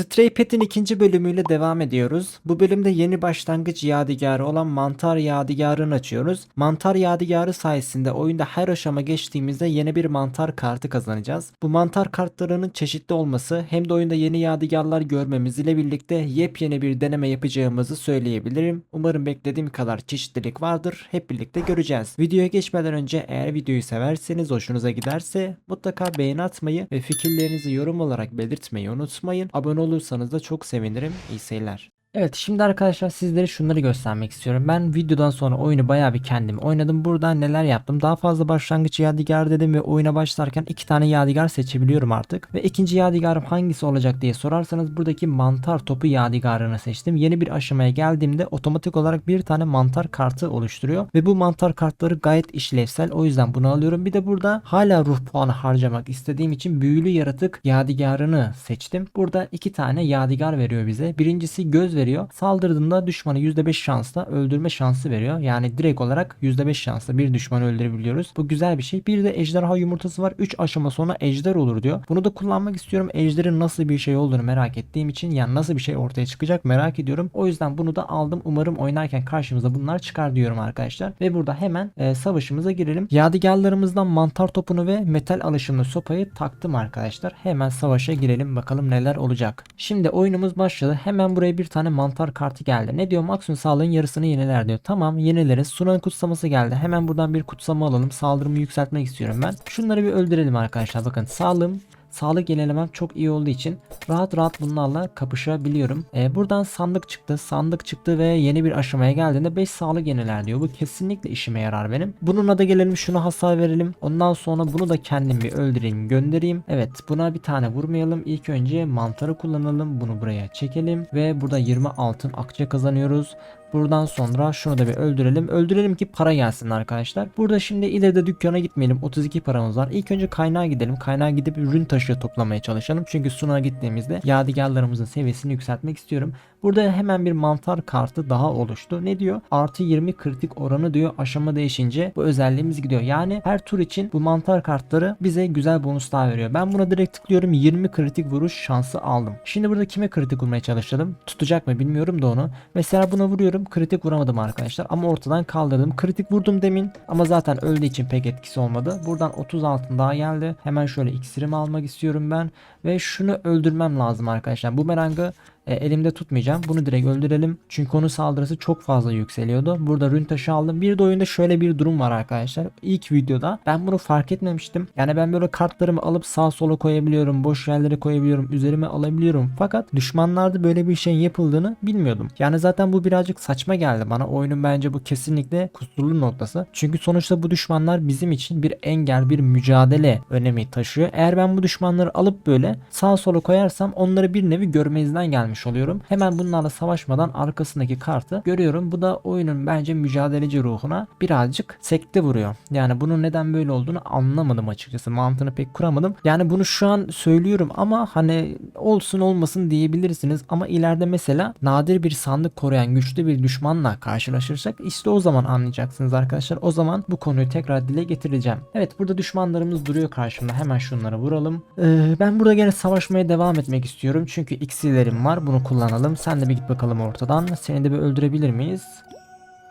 Stray Pet'in ikinci bölümüyle devam ediyoruz. Bu bölümde yeni başlangıç yadigarı olan mantar yadigarını açıyoruz. Mantar yadigarı sayesinde oyunda her aşama geçtiğimizde yeni bir mantar kartı kazanacağız. Bu mantar kartlarının çeşitli olması hem de oyunda yeni yadigarlar görmemiz ile birlikte yepyeni bir deneme yapacağımızı söyleyebilirim. Umarım beklediğim kadar çeşitlilik vardır. Hep birlikte göreceğiz. Videoya geçmeden önce eğer videoyu severseniz hoşunuza giderse mutlaka beğeni atmayı ve fikirlerinizi yorum olarak belirtmeyi unutmayın. Abone olursanız da çok sevinirim. İyi seyirler. Evet şimdi arkadaşlar sizlere şunları göstermek istiyorum. Ben videodan sonra oyunu bayağı bir kendim oynadım. Burada neler yaptım? Daha fazla başlangıç yadigar dedim ve oyuna başlarken iki tane yadigar seçebiliyorum artık. Ve ikinci yadigarım hangisi olacak diye sorarsanız buradaki mantar topu yadigarını seçtim. Yeni bir aşamaya geldiğimde otomatik olarak bir tane mantar kartı oluşturuyor. Ve bu mantar kartları gayet işlevsel. O yüzden bunu alıyorum. Bir de burada hala ruh puanı harcamak istediğim için büyülü yaratık yadigarını seçtim. Burada iki tane yadigar veriyor bize. Birincisi göz veriyor. Saldırdığında düşmanı %5 şansla öldürme şansı veriyor. Yani direkt olarak %5 şansla bir düşmanı öldürebiliyoruz. Bu güzel bir şey. Bir de ejderha yumurtası var. 3 aşama sonra ejder olur diyor. Bunu da kullanmak istiyorum. Ejderin nasıl bir şey olduğunu merak ettiğim için yani nasıl bir şey ortaya çıkacak merak ediyorum. O yüzden bunu da aldım. Umarım oynarken karşımıza bunlar çıkar diyorum arkadaşlar. Ve burada hemen e, savaşımıza girelim. Yadigarlarımızdan mantar topunu ve metal alışımlı sopayı taktım arkadaşlar. Hemen savaşa girelim bakalım neler olacak. Şimdi oyunumuz başladı. Hemen buraya bir tane mantar kartı geldi. Ne diyor? Maksimum sağlığın yarısını yeniler diyor. Tamam yenileriz. Sunan'ın kutsaması geldi. Hemen buradan bir kutsama alalım. Saldırımı yükseltmek istiyorum ben. Şunları bir öldürelim arkadaşlar. Bakın sağlığım Sağlık yenilemem çok iyi olduğu için rahat rahat bunlarla kapışabiliyorum. Ee, buradan sandık çıktı. Sandık çıktı ve yeni bir aşamaya geldiğinde 5 sağlık yeniler diyor. Bu kesinlikle işime yarar benim. Bununla da gelelim şunu hasar verelim. Ondan sonra bunu da kendim bir öldüreyim göndereyim. Evet buna bir tane vurmayalım. İlk önce mantarı kullanalım. Bunu buraya çekelim. Ve burada 20 altın akçe kazanıyoruz. Buradan sonra şunu da bir öldürelim. Öldürelim ki para gelsin arkadaşlar. Burada şimdi ileride dükkana gitmeyelim. 32 paramız var. İlk önce kaynağa gidelim. Kaynağa gidip ürün taşı toplamaya çalışalım. Çünkü Sun'a gittiğimizde yadigarlarımızın seviyesini yükseltmek istiyorum. Burada hemen bir mantar kartı daha oluştu. Ne diyor? Artı 20 kritik oranı diyor. Aşama değişince bu özelliğimiz gidiyor. Yani her tur için bu mantar kartları bize güzel bonuslar veriyor. Ben buna direkt tıklıyorum. 20 kritik vuruş şansı aldım. Şimdi burada kime kritik vurmaya çalışalım? Tutacak mı bilmiyorum da onu. Mesela buna vuruyorum. Kritik vuramadım arkadaşlar. Ama ortadan kaldırdım. Kritik vurdum demin. Ama zaten öldüğü için pek etkisi olmadı. Buradan 30 altın daha geldi. Hemen şöyle iksirimi almak istiyorum ben. Ve şunu öldürmem lazım arkadaşlar. Bu merangı e, elimde tutmayacağım. Bunu direkt öldürelim. Çünkü onun saldırısı çok fazla yükseliyordu. Burada rün taşı aldım. Bir de oyunda şöyle bir durum var arkadaşlar. İlk videoda ben bunu fark etmemiştim. Yani ben böyle kartlarımı alıp sağ sola koyabiliyorum. Boş yerlere koyabiliyorum. Üzerime alabiliyorum. Fakat düşmanlarda böyle bir şeyin yapıldığını bilmiyordum. Yani zaten bu birazcık saçma geldi bana. Oyunun bence bu kesinlikle kusurlu noktası. Çünkü sonuçta bu düşmanlar bizim için bir engel, bir mücadele önemi taşıyor. Eğer ben bu düşmanları alıp böyle sağ sola koyarsam onları bir nevi görmezden gelmiş oluyorum. Hemen bunlarla savaşmadan arkasındaki kartı görüyorum. Bu da oyunun bence mücadeleci ruhuna birazcık sekte vuruyor. Yani bunun neden böyle olduğunu anlamadım açıkçası. Mantığını pek kuramadım. Yani bunu şu an söylüyorum ama hani olsun olmasın diyebilirsiniz. Ama ileride mesela nadir bir sandık koruyan güçlü bir düşmanla karşılaşırsak işte o zaman anlayacaksınız arkadaşlar. O zaman bu konuyu tekrar dile getireceğim. Evet burada düşmanlarımız duruyor karşımda. Hemen şunları vuralım. Ee, ben burada gene savaşmaya devam etmek istiyorum. Çünkü iksirlerim var. Bunu kullanalım. Sen de bir git bakalım ortadan. Seni de bir öldürebilir miyiz?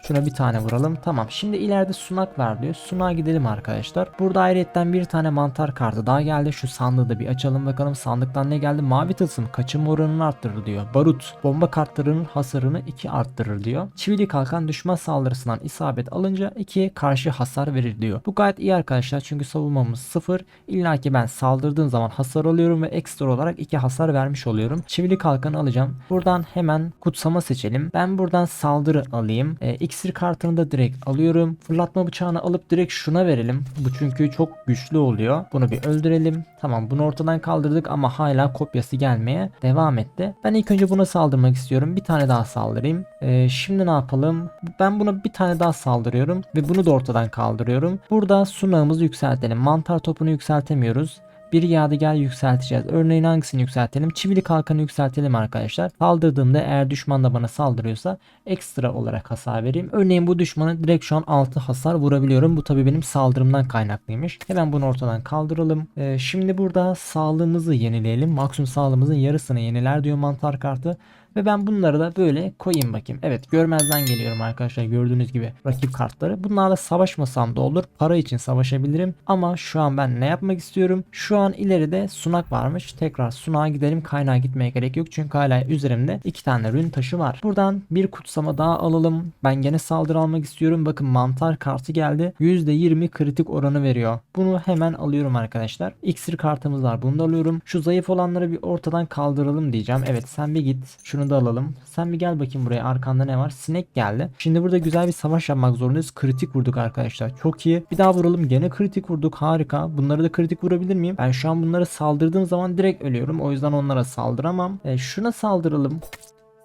Şuna bir tane vuralım. Tamam. Şimdi ileride sunak var diyor. Sunağa gidelim arkadaşlar. Burada ayrıyetten bir tane mantar kartı daha geldi. Şu sandığı da bir açalım bakalım. Sandıktan ne geldi? Mavi tılsım kaçım oranını arttırır diyor. Barut bomba kartlarının hasarını 2 arttırır diyor. Çivili kalkan düşman saldırısından isabet alınca 2'ye karşı hasar verir diyor. Bu gayet iyi arkadaşlar. Çünkü savunmamız 0. İlla ki ben saldırdığım zaman hasar alıyorum ve ekstra olarak 2 hasar vermiş oluyorum. Çivili kalkanı alacağım. Buradan hemen kutsama seçelim. Ben buradan saldırı alayım. E, iksir kartını da direkt alıyorum. Fırlatma bıçağını alıp direkt şuna verelim. Bu çünkü çok güçlü oluyor. Bunu bir öldürelim. Tamam bunu ortadan kaldırdık ama hala kopyası gelmeye devam etti. Ben ilk önce buna saldırmak istiyorum. Bir tane daha saldırayım. Ee, şimdi ne yapalım? Ben buna bir tane daha saldırıyorum ve bunu da ortadan kaldırıyorum. Burada sunağımızı yükseltelim. Mantar topunu yükseltemiyoruz. Bir yadigar yükselteceğiz. Örneğin hangisini yükseltelim? Çivili kalkanı yükseltelim arkadaşlar. Saldırdığımda eğer düşman da bana saldırıyorsa ekstra olarak hasar vereyim. Örneğin bu düşmanı direkt şu an 6 hasar vurabiliyorum. Bu tabi benim saldırımdan kaynaklıymış. Hemen bunu ortadan kaldıralım. Ee, şimdi burada sağlığımızı yenileyelim. Maksimum sağlığımızın yarısını yeniler diyor mantar kartı. Ve ben bunları da böyle koyayım bakayım. Evet görmezden geliyorum arkadaşlar gördüğünüz gibi rakip kartları. Bunlarla savaşmasam da olur. Para için savaşabilirim. Ama şu an ben ne yapmak istiyorum? Şu an ileride sunak varmış. Tekrar sunağa gidelim. Kaynağa gitmeye gerek yok. Çünkü hala üzerimde iki tane rün taşı var. Buradan bir kutsama daha alalım. Ben gene saldırı almak istiyorum. Bakın mantar kartı geldi. %20 kritik oranı veriyor. Bunu hemen alıyorum arkadaşlar. İksir kartımız var. Bunu da alıyorum. Şu zayıf olanları bir ortadan kaldıralım diyeceğim. Evet sen bir git. Şunu da alalım. Sen bir gel bakayım buraya. Arkanda ne var? Sinek geldi. Şimdi burada güzel bir savaş yapmak zorundayız. Kritik vurduk arkadaşlar. Çok iyi. Bir daha vuralım. Gene kritik vurduk. Harika. Bunları da kritik vurabilir miyim? Ben şu an bunlara saldırdığım zaman direkt ölüyorum. O yüzden onlara saldıramam. E, şuna saldıralım.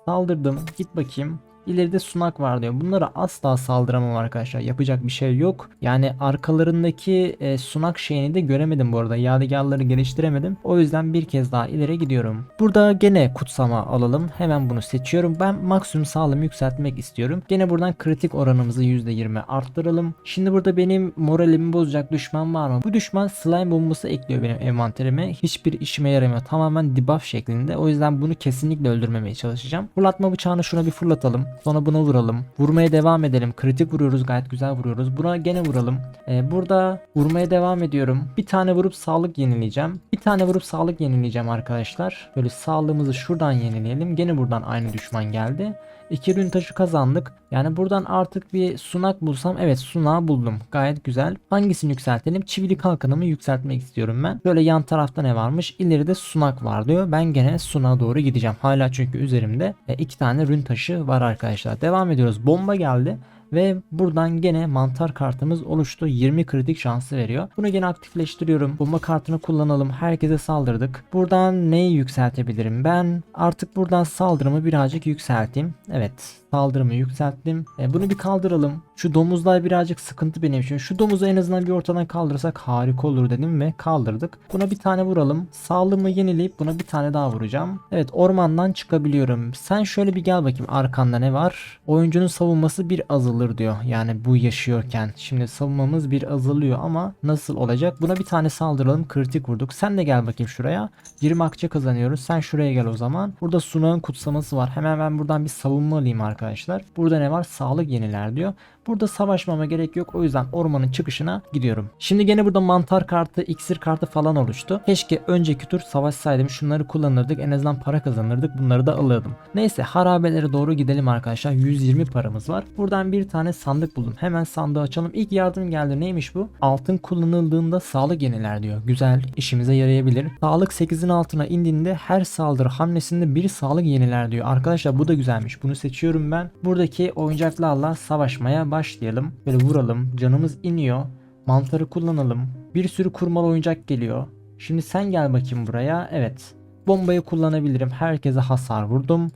Saldırdım. Git bakayım. İleride sunak var diyor. Bunlara asla saldıramam arkadaşlar. Yapacak bir şey yok. Yani arkalarındaki e, sunak şeyini de göremedim bu arada. Yadigarları geliştiremedim. O yüzden bir kez daha ileri gidiyorum. Burada gene kutsama alalım. Hemen bunu seçiyorum. Ben maksimum sağlığımı yükseltmek istiyorum. Gene buradan kritik oranımızı %20 arttıralım. Şimdi burada benim moralimi bozacak düşman var mı? Bu düşman slime bombası ekliyor benim envanterime. Hiçbir işime yaramıyor. Tamamen debuff şeklinde. O yüzden bunu kesinlikle öldürmemeye çalışacağım. Fırlatma bıçağını şuna bir fırlatalım. Sonra buna vuralım. Vurmaya devam edelim. Kritik vuruyoruz. Gayet güzel vuruyoruz. Buna gene vuralım. Ee, burada vurmaya devam ediyorum. Bir tane vurup sağlık yenileyeceğim. Bir tane vurup sağlık yenileyeceğim arkadaşlar. Böyle sağlığımızı şuradan yenileyelim. Gene buradan aynı düşman geldi. İki rün taşı kazandık. Yani buradan artık bir sunak bulsam evet sunağı buldum. Gayet güzel. Hangisini yükseltelim? Çivili kalkanımı yükseltmek istiyorum ben. Böyle yan tarafta ne varmış? İleride sunak var diyor. Ben gene sunağa doğru gideceğim. Hala çünkü üzerimde e, iki tane rün taşı var arkadaşlar. Devam ediyoruz. Bomba geldi. Ve buradan gene mantar kartımız oluştu. 20 kritik şansı veriyor. Bunu gene aktifleştiriyorum. Bomba kartını kullanalım. Herkese saldırdık. Buradan neyi yükseltebilirim? Ben artık buradan saldırımı birazcık yükselteyim. Evet saldırımı yükselttim. E, bunu bir kaldıralım. Şu domuzlar birazcık sıkıntı benim için. Şu domuzu en azından bir ortadan kaldırırsak harika olur dedim ve kaldırdık. Buna bir tane vuralım. Sağlığımı yenileyip buna bir tane daha vuracağım. Evet ormandan çıkabiliyorum. Sen şöyle bir gel bakayım arkanda ne var? Oyuncunun savunması bir azalır diyor. Yani bu yaşıyorken. Şimdi savunmamız bir azalıyor ama nasıl olacak? Buna bir tane saldıralım. Kritik vurduk. Sen de gel bakayım şuraya. 20 akçe kazanıyoruz. Sen şuraya gel o zaman. Burada sunağın kutsaması var. Hemen ben buradan bir savunma alayım arkadaşlar. Burada ne var? Sağlık yeniler diyor. Burada savaşmama gerek yok. O yüzden ormanın çıkışına gidiyorum. Şimdi gene burada mantar kartı, iksir kartı falan oluştu. Keşke önceki tur savaşsaydım. Şunları kullanırdık. En azından para kazanırdık. Bunları da alırdım. Neyse harabelere doğru gidelim arkadaşlar. 120 paramız var. Buradan bir tane sandık buldum. Hemen sandığı açalım. İlk yardım geldi. Neymiş bu? Altın kullanıldığında sağlık yeniler diyor. Güzel. işimize yarayabilir. Sağlık 8'in altına indiğinde her saldırı hamlesinde bir sağlık yeniler diyor. Arkadaşlar bu da güzelmiş. Bunu seçiyorum ben. Buradaki oyuncaklarla savaşmaya başlayalım. Böyle vuralım. Canımız iniyor. Mantarı kullanalım. Bir sürü kurmalı oyuncak geliyor. Şimdi sen gel bakayım buraya. Evet. Bombayı kullanabilirim. Herkese hasar vurdum.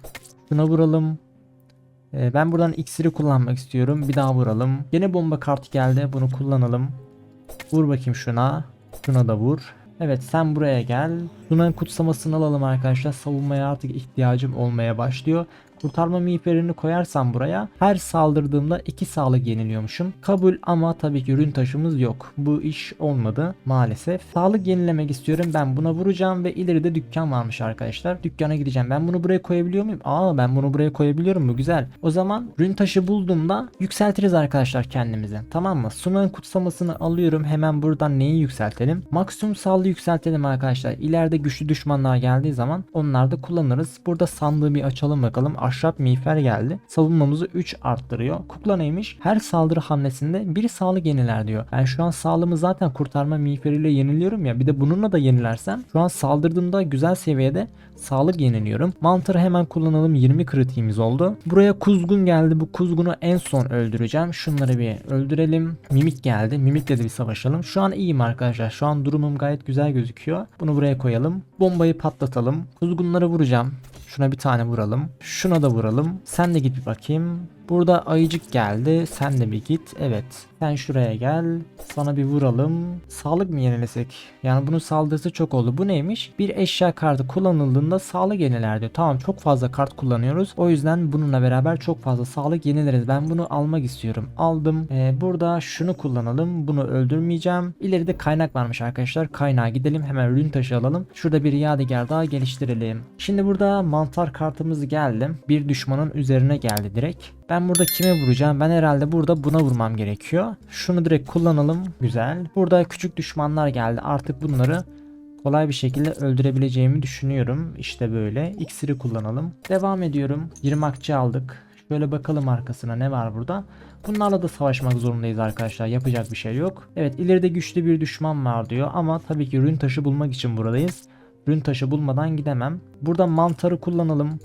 Şuna vuralım. Ee, ben buradan iksiri kullanmak istiyorum. Bir daha vuralım. Yine bomba kartı geldi. Bunu kullanalım. Vur bakayım şuna. Şuna da vur. Evet sen buraya gel. Suna'nın kutsamasını alalım arkadaşlar. Savunmaya artık ihtiyacım olmaya başlıyor. Kurtarma miğferini koyarsam buraya her saldırdığımda 2 sağlık yeniliyormuşum. Kabul ama tabii ki ürün taşımız yok. Bu iş olmadı maalesef. Sağlık yenilemek istiyorum. Ben buna vuracağım ve ileride dükkan varmış arkadaşlar. Dükkana gideceğim. Ben bunu buraya koyabiliyor muyum? Aa ben bunu buraya koyabiliyorum. Bu güzel. O zaman ürün taşı bulduğumda yükseltiriz arkadaşlar kendimizi. Tamam mı? Sunağın kutsamasını alıyorum. Hemen buradan neyi yükseltelim? Maksimum sağlığı yükseltelim arkadaşlar. İleride güçlü düşmanlar geldiği zaman onları da kullanırız. Burada sandığı bir açalım bakalım ahşap miğfer geldi. Savunmamızı 3 arttırıyor. Kukla neymiş? Her saldırı hamlesinde bir sağlık yeniler diyor. Ben şu an sağlığımı zaten kurtarma miğferiyle yeniliyorum ya. Bir de bununla da yenilersem şu an saldırdığımda güzel seviyede sağlık yeniliyorum. Mantarı hemen kullanalım. 20 kritiğimiz oldu. Buraya kuzgun geldi. Bu kuzgunu en son öldüreceğim. Şunları bir öldürelim. Mimik geldi. Mimikle de bir savaşalım. Şu an iyiyim arkadaşlar. Şu an durumum gayet güzel gözüküyor. Bunu buraya koyalım. Bombayı patlatalım. Kuzgunları vuracağım. Şuna bir tane vuralım. Şuna da vuralım. Sen de git bir bakayım. Burada ayıcık geldi. Sen de bir git. Evet. Sen şuraya gel. Sana bir vuralım. Sağlık mı yenilesek? Yani bunun saldırısı çok oldu. Bu neymiş? Bir eşya kartı kullanıldığında sağlık yeniler diyor. Tamam çok fazla kart kullanıyoruz. O yüzden bununla beraber çok fazla sağlık yenileriz. Ben bunu almak istiyorum. Aldım. Ee, burada şunu kullanalım. Bunu öldürmeyeceğim. İleride kaynak varmış arkadaşlar. Kaynağa gidelim. Hemen rün taşı alalım. Şurada bir yadigar daha geliştirelim. Şimdi burada mantar kartımız geldi. Bir düşmanın üzerine geldi direkt. Ben burada kime vuracağım? Ben herhalde burada buna vurmam gerekiyor. Şunu direkt kullanalım. Güzel. Burada küçük düşmanlar geldi. Artık bunları kolay bir şekilde öldürebileceğimi düşünüyorum. İşte böyle. İksiri kullanalım. Devam ediyorum. 20 akçe aldık. Şöyle bakalım arkasına ne var burada. Bunlarla da savaşmak zorundayız arkadaşlar. Yapacak bir şey yok. Evet ileride güçlü bir düşman var diyor. Ama tabii ki rün taşı bulmak için buradayız. Rün taşı bulmadan gidemem. Burada mantarı kullanalım.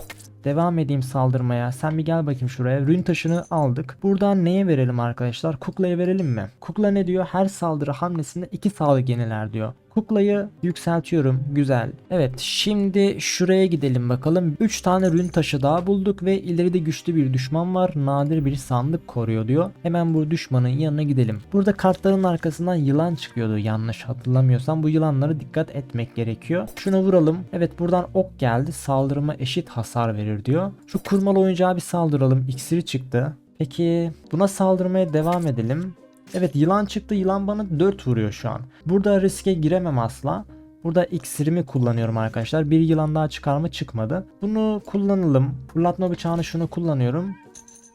Devam edeyim saldırmaya. Sen bir gel bakayım şuraya. Rün taşını aldık. Buradan neye verelim arkadaşlar? Kuklaya verelim mi? Kukla ne diyor? Her saldırı hamlesinde 2 sağlık yeniler diyor. Kuklayı yükseltiyorum. Güzel. Evet şimdi şuraya gidelim bakalım. 3 tane rün taşı daha bulduk ve ileride güçlü bir düşman var. Nadir bir sandık koruyor diyor. Hemen bu düşmanın yanına gidelim. Burada kartların arkasından yılan çıkıyordu yanlış hatırlamıyorsam. Bu yılanlara dikkat etmek gerekiyor. Şunu vuralım. Evet buradan ok geldi. Saldırıma eşit hasar verir diyor. Şu kurmalı oyuncağa bir saldıralım. İksiri çıktı. Peki buna saldırmaya devam edelim. Evet yılan çıktı. Yılan bana 4 vuruyor şu an. Burada riske giremem asla. Burada iksirimi kullanıyorum arkadaşlar. Bir yılan daha çıkar mı çıkmadı. Bunu kullanalım. Fırlatma bıçağını şunu kullanıyorum.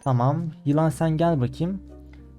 Tamam. Yılan sen gel bakayım.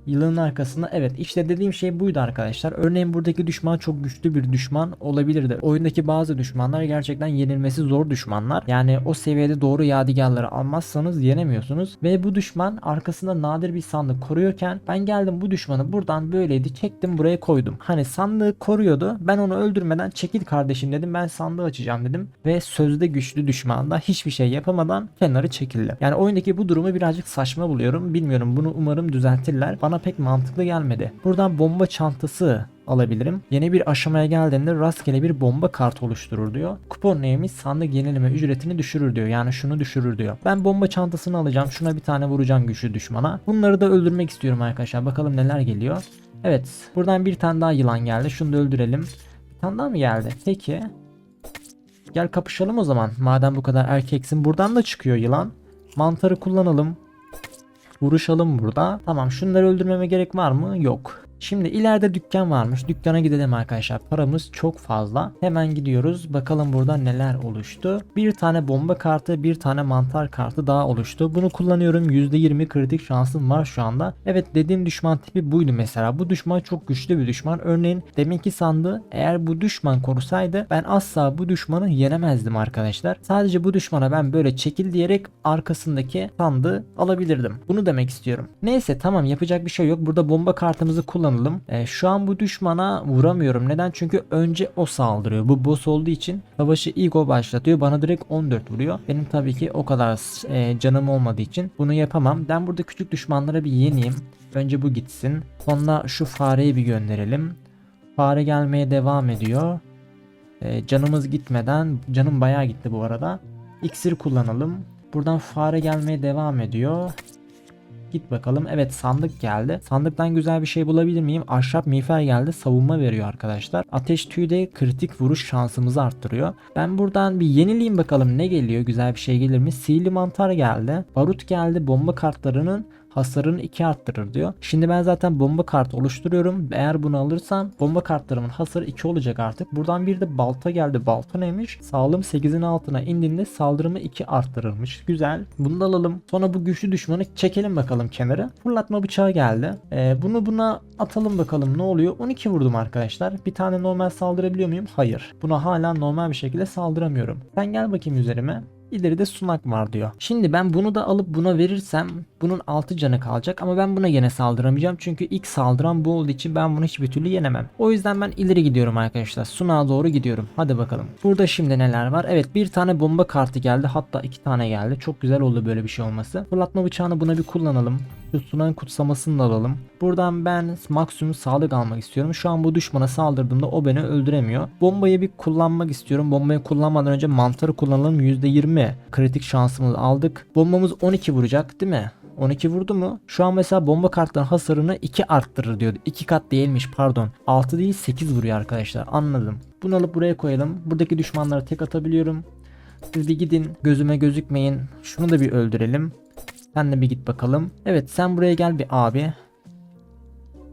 Yılanın arkasında evet işte dediğim şey buydu arkadaşlar. Örneğin buradaki düşman çok güçlü bir düşman olabilirdi. Oyundaki bazı düşmanlar gerçekten yenilmesi zor düşmanlar. Yani o seviyede doğru yadigarları almazsanız yenemiyorsunuz. Ve bu düşman arkasında nadir bir sandık koruyorken ben geldim bu düşmanı buradan böyleydi çektim buraya koydum. Hani sandığı koruyordu. Ben onu öldürmeden çekil kardeşim dedim ben sandığı açacağım dedim. Ve sözde güçlü düşman da hiçbir şey yapamadan kenarı çekildi. Yani oyundaki bu durumu birazcık saçma buluyorum. Bilmiyorum bunu umarım düzeltirler. Bana pek mantıklı gelmedi. Buradan bomba çantası alabilirim. Yeni bir aşamaya geldiğinde rastgele bir bomba kartı oluşturur diyor. Kupon neymiş? Sandık yenileme ücretini düşürür diyor. Yani şunu düşürür diyor. Ben bomba çantasını alacağım. Şuna bir tane vuracağım güçlü düşmana. Bunları da öldürmek istiyorum arkadaşlar. Bakalım neler geliyor. Evet. Buradan bir tane daha yılan geldi. Şunu da öldürelim. Bir tane daha mı geldi? Peki. Gel kapışalım o zaman. Madem bu kadar erkeksin. Buradan da çıkıyor yılan. Mantarı kullanalım. Vuruşalım burada. Tamam şunları öldürmeme gerek var mı? Yok. Şimdi ileride dükkan varmış. Dükkana gidelim arkadaşlar. Paramız çok fazla. Hemen gidiyoruz. Bakalım burada neler oluştu. Bir tane bomba kartı, bir tane mantar kartı daha oluştu. Bunu kullanıyorum. %20 kritik şansım var şu anda. Evet dediğim düşman tipi buydu mesela. Bu düşman çok güçlü bir düşman. Örneğin deminki sandığı eğer bu düşman korusaydı ben asla bu düşmanı yenemezdim arkadaşlar. Sadece bu düşmana ben böyle çekil diyerek arkasındaki sandığı alabilirdim. Bunu demek istiyorum. Neyse tamam yapacak bir şey yok. Burada bomba kartımızı kullanalım. E, şu an bu düşmana vuramıyorum. Neden? Çünkü önce o saldırıyor. Bu boss olduğu için savaşı ilk o başlatıyor. Bana direkt 14 vuruyor. Benim tabii ki o kadar e, canım olmadığı için bunu yapamam. Ben burada küçük düşmanlara bir yeneyim. Önce bu gitsin. Sonra şu fareyi bir gönderelim. Fare gelmeye devam ediyor. E, canımız gitmeden, canım bayağı gitti bu arada. İksir kullanalım. Buradan fare gelmeye devam ediyor. Git bakalım. Evet sandık geldi. Sandıktan güzel bir şey bulabilir miyim? Ahşap miğfer geldi. Savunma veriyor arkadaşlar. Ateş tüyü de kritik vuruş şansımızı arttırıyor. Ben buradan bir yenileyim bakalım ne geliyor? Güzel bir şey gelir mi? Sihirli mantar geldi. Barut geldi. Bomba kartlarının hasarını 2 arttırır diyor. Şimdi ben zaten bomba kartı oluşturuyorum. Eğer bunu alırsam bomba kartlarımın hasarı 2 olacak artık. Buradan bir de balta geldi. Balta neymiş? Sağlığım 8'in altına indiğinde saldırımı 2 arttırırmış. Güzel. Bunu da alalım. Sonra bu güçlü düşmanı çekelim bakalım kenara. Fırlatma bıçağı geldi. Ee, bunu buna atalım bakalım ne oluyor. 12 vurdum arkadaşlar. Bir tane normal saldırabiliyor muyum? Hayır. Buna hala normal bir şekilde saldıramıyorum. Sen gel bakayım üzerime. İleride sunak var diyor. Şimdi ben bunu da alıp buna verirsem bunun 6 canı kalacak ama ben buna yine saldıramayacağım. Çünkü ilk saldıran bu olduğu için ben bunu hiçbir türlü yenemem. O yüzden ben ileri gidiyorum arkadaşlar. Sunağa doğru gidiyorum. Hadi bakalım. Burada şimdi neler var? Evet bir tane bomba kartı geldi. Hatta iki tane geldi. Çok güzel oldu böyle bir şey olması. Fırlatma bıçağını buna bir kullanalım. Şu sunağın kutsamasını da alalım. Buradan ben maksimum sağlık almak istiyorum. Şu an bu düşmana saldırdığımda o beni öldüremiyor. Bombayı bir kullanmak istiyorum. Bombayı kullanmadan önce mantarı kullanalım. %20 kritik şansımızı aldık. Bombamız 12 vuracak değil mi? 12 vurdu mu? Şu an mesela bomba kartların hasarını 2 arttırır diyordu. 2 kat değilmiş pardon. 6 değil 8 vuruyor arkadaşlar. Anladım. Bunu alıp buraya koyalım. Buradaki düşmanlara tek atabiliyorum. Siz bir gidin gözüme gözükmeyin. Şunu da bir öldürelim. Sen de bir git bakalım. Evet sen buraya gel bir abi.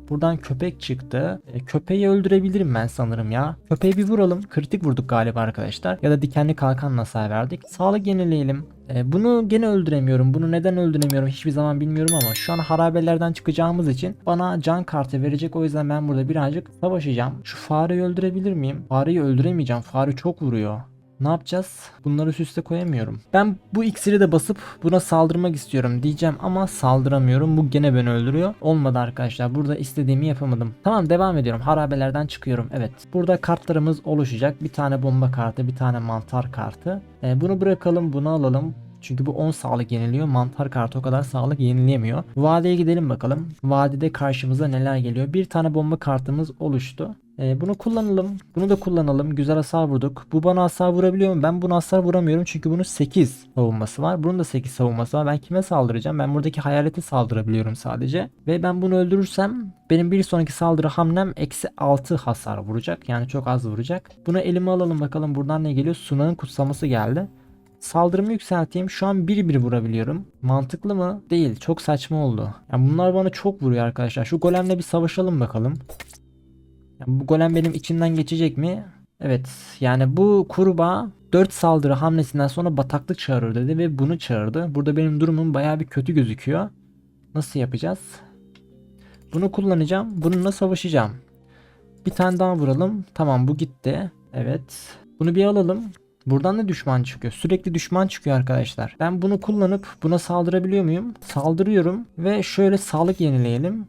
Buradan köpek çıktı. E, köpeği öldürebilirim ben sanırım ya. Köpeği bir vuralım. Kritik vurduk galiba arkadaşlar. Ya da dikenli kalkanla hasar verdik. Sağlık yenileyelim. E, bunu gene öldüremiyorum. Bunu neden öldüremiyorum hiçbir zaman bilmiyorum ama şu an harabelerden çıkacağımız için bana can kartı verecek. O yüzden ben burada birazcık savaşacağım. Şu fareyi öldürebilir miyim? Fareyi öldüremeyeceğim. Fare çok vuruyor. Ne yapacağız? Bunları üst üste koyamıyorum. Ben bu iksiri de basıp buna saldırmak istiyorum diyeceğim ama saldıramıyorum. Bu gene beni öldürüyor. Olmadı arkadaşlar. Burada istediğimi yapamadım. Tamam devam ediyorum. Harabelerden çıkıyorum. Evet. Burada kartlarımız oluşacak. Bir tane bomba kartı, bir tane mantar kartı. Ee, bunu bırakalım, bunu alalım. Çünkü bu 10 sağlık yeniliyor. Mantar kartı o kadar sağlık yenileyemiyor. Vadeye gidelim bakalım. Vadide karşımıza neler geliyor. Bir tane bomba kartımız oluştu. Ee, bunu kullanalım. Bunu da kullanalım. Güzel hasar vurduk. Bu bana hasar vurabiliyor mu? Ben bunu hasar vuramıyorum. Çünkü bunun 8 savunması var. Bunun da 8 savunması var. Ben kime saldıracağım? Ben buradaki hayalete saldırabiliyorum sadece. Ve ben bunu öldürürsem benim bir sonraki saldırı hamlem eksi 6 hasar vuracak. Yani çok az vuracak. Bunu elime alalım bakalım. Buradan ne geliyor? Sunağın kutsaması geldi. Saldırımı yükselteyim. Şu an 1-1 vurabiliyorum. Mantıklı mı? Değil. Çok saçma oldu. Yani bunlar bana çok vuruyor arkadaşlar. Şu golemle bir savaşalım bakalım. Yani bu golem benim içinden geçecek mi? Evet. Yani bu kurbağa 4 saldırı hamlesinden sonra bataklık çağırır dedi ve bunu çağırdı. Burada benim durumum baya bir kötü gözüküyor. Nasıl yapacağız? Bunu kullanacağım. Bununla savaşacağım. Bir tane daha vuralım. Tamam bu gitti. Evet. Bunu bir alalım. Buradan da düşman çıkıyor. Sürekli düşman çıkıyor arkadaşlar. Ben bunu kullanıp buna saldırabiliyor muyum? Saldırıyorum ve şöyle sağlık yenileyelim.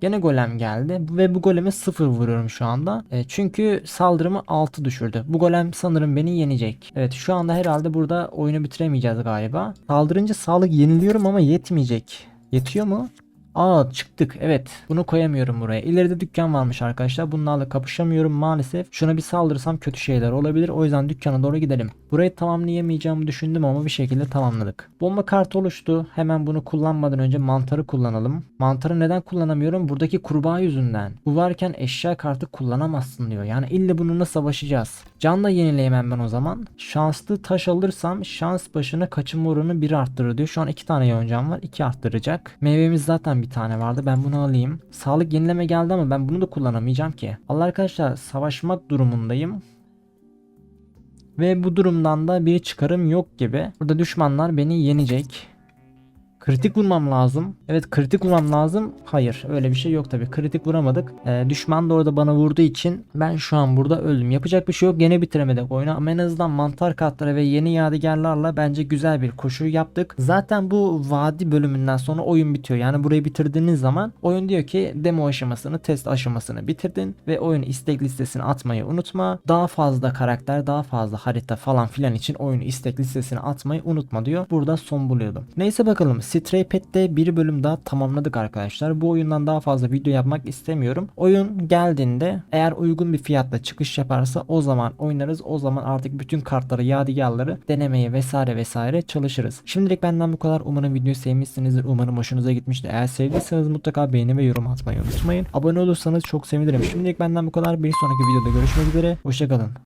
Gene golem geldi ve bu goleme 0 vuruyorum şu anda. E, çünkü saldırımı 6 düşürdü. Bu golem sanırım beni yenecek. Evet şu anda herhalde burada oyunu bitiremeyeceğiz galiba. Saldırınca sağlık yeniliyorum ama yetmeyecek. Yetiyor mu? Aa çıktık. Evet. Bunu koyamıyorum buraya. İleride dükkan varmış arkadaşlar. Bunlarla kapışamıyorum. Maalesef Şuna bir saldırırsam kötü şeyler olabilir. O yüzden dükkana doğru gidelim. Burayı tamamlayamayacağımı düşündüm ama bir şekilde tamamladık. Bomba kartı oluştu. Hemen bunu kullanmadan önce mantarı kullanalım. Mantarı neden kullanamıyorum? Buradaki kurbağa yüzünden. Bu varken eşya kartı kullanamazsın diyor. Yani illa bununla savaşacağız Can da yenileyemem ben o zaman Şanslı taş alırsam şans başına kaçınma oranı 1 arttırır diyor Şu an 2 tane yoncam var 2 arttıracak Meyvemiz zaten bir tane vardı. Ben bunu alayım. Sağlık yenileme geldi ama ben bunu da kullanamayacağım ki. Allah arkadaşlar savaşmak durumundayım. Ve bu durumdan da bir çıkarım yok gibi. Burada düşmanlar beni yenecek. Kritik vurmam lazım. Evet kritik vurmam lazım. Hayır öyle bir şey yok tabi. Kritik vuramadık. Ee, düşman da orada bana vurduğu için ben şu an burada öldüm. Yapacak bir şey yok. Gene bitiremedik oyunu ama en azından mantar kartları ve yeni yadigarlarla bence güzel bir koşu yaptık. Zaten bu vadi bölümünden sonra oyun bitiyor. Yani burayı bitirdiğiniz zaman oyun diyor ki demo aşamasını, test aşamasını bitirdin ve oyun istek listesine atmayı unutma. Daha fazla karakter, daha fazla harita falan filan için oyunu istek listesine atmayı unutma diyor. Burada son buluyordum. Neyse bakalım. Stray Pet'te bir bölüm daha tamamladık arkadaşlar. Bu oyundan daha fazla video yapmak istemiyorum. Oyun geldiğinde eğer uygun bir fiyatla çıkış yaparsa o zaman oynarız. O zaman artık bütün kartları, yadigarları denemeye vesaire vesaire çalışırız. Şimdilik benden bu kadar. Umarım videoyu sevmişsinizdir. Umarım hoşunuza gitmiştir. Eğer sevdiyseniz mutlaka beğeni ve yorum atmayı unutmayın. Abone olursanız çok sevinirim. Şimdilik benden bu kadar. Bir sonraki videoda görüşmek üzere. Hoşçakalın.